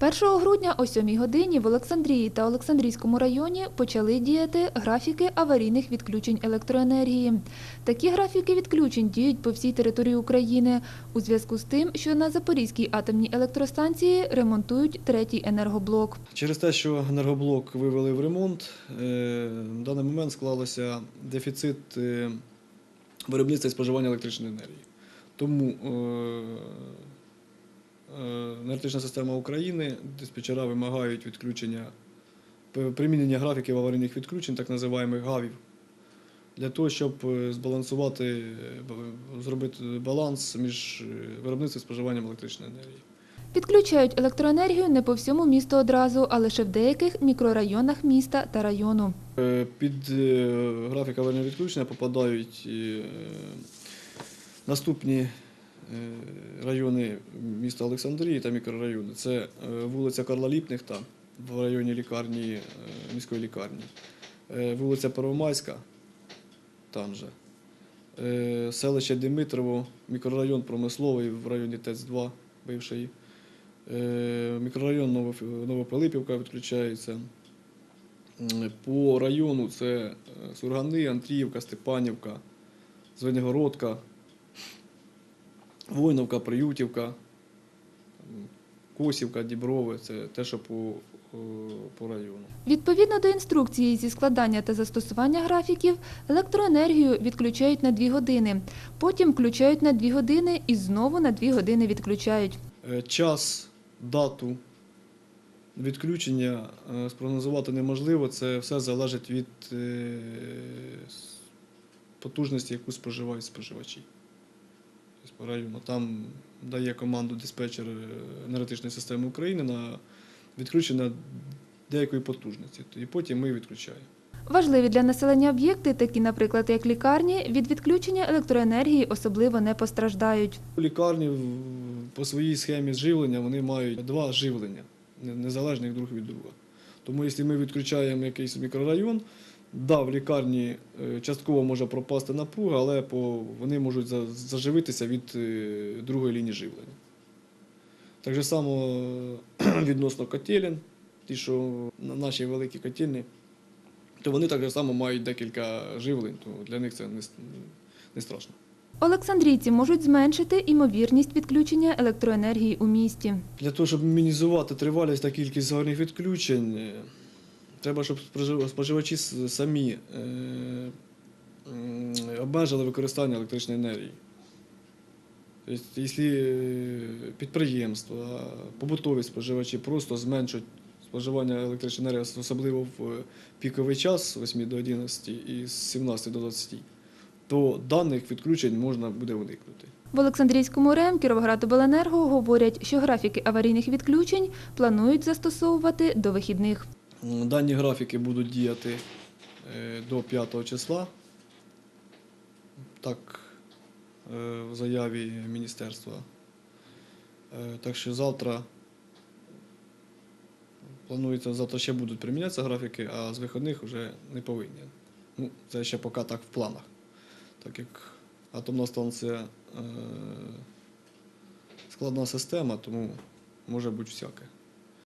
1 грудня о 7 годині в Олександрії та Олександрійському районі почали діяти графіки аварійних відключень електроенергії. Такі графіки відключень діють по всій території України у зв'язку з тим, що на Запорізькій атомній електростанції ремонтують третій енергоблок. Через те, що енергоблок вивели в ремонт, е, в даний момент склалося дефіцит е, виробництва і споживання електричної енергії. Тому е, е, енергетична система України, диспетчера вимагають відключення примінення графіків аварійних відключень, так називаємо ГАВів, для того, щоб е, збалансувати, е, зробити баланс між е, виробництвом і споживанням електричної енергії. Відключають електроенергію не по всьому місту одразу, а лише в деяких мікрорайонах міста та району. Під графік аварійного відключення попадають наступні райони міста Олександрії та мікрорайони. Це е, вулиця Карла Ліпнихта в районі лікарні, е, міської лікарні, е, вулиця Первомайська, там же, е, селище Димитрово, мікрорайон Промисловий в районі ТЕЦ-2 бивший, е, мікрорайон Новопилипівка відключається. По району це е, Сургани, Андріївка, Степанівка, Звенигородка, Войновка, Приютівка, Косівка, Діброве це те, що по, е, по району. Відповідно до інструкції зі складання та застосування графіків, електроенергію відключають на 2 години, потім включають на 2 години і знову на 2 години відключають. Е, Час, дату відключення е, спрогнозувати неможливо. Це все залежить від потужності, яку споживають споживачі. По району. Там дає команду диспетчер е, енергетичної системи України на відключення деякої потужності. І потім ми відключаємо. Важливі для населення об'єкти, такі, наприклад, як лікарні, від відключення електроенергії особливо не постраждають. Лікарні по своїй схемі живлення вони мають два живлення, незалежних друг від друга. Тому якщо ми відключаємо якийсь мікрорайон, да, в лікарні е, частково може пропасти напруга, але вони можуть заживитися від е, другої лінії живлення. Так же само е, відносно котелень, ті, що на наші великі котельні, то вони так же само мають декілька живлень, то для них це не, страшно. Олександрійці можуть зменшити імовірність відключення електроенергії у місті. Для того, щоб мінімізувати тривалість та кількість згорних відключень, треба, щоб споживачі самі е, обмежили використання електричної енергії. Тобто, якщо е, підприємства, побутові споживачі просто зменшать споживання електричної енергії, особливо в піковий час з 8 до 11 і з 17 до 20, то даних відключень можна буде уникнути. В Олександрійському РЕМ Кіровоградобленерго говорять, що графіки аварійних відключень планують застосовувати до вихідних. Дані графіки будуть діяти е, до 5 числа. Так, е, в заяві міністерства. Е, Так що завтра планується, завтра ще будуть примінятися графіки, а з вихідних вже не повинні. Ну, це ще поки так в планах. Так як атомна станція складна система, тому може бути всяке.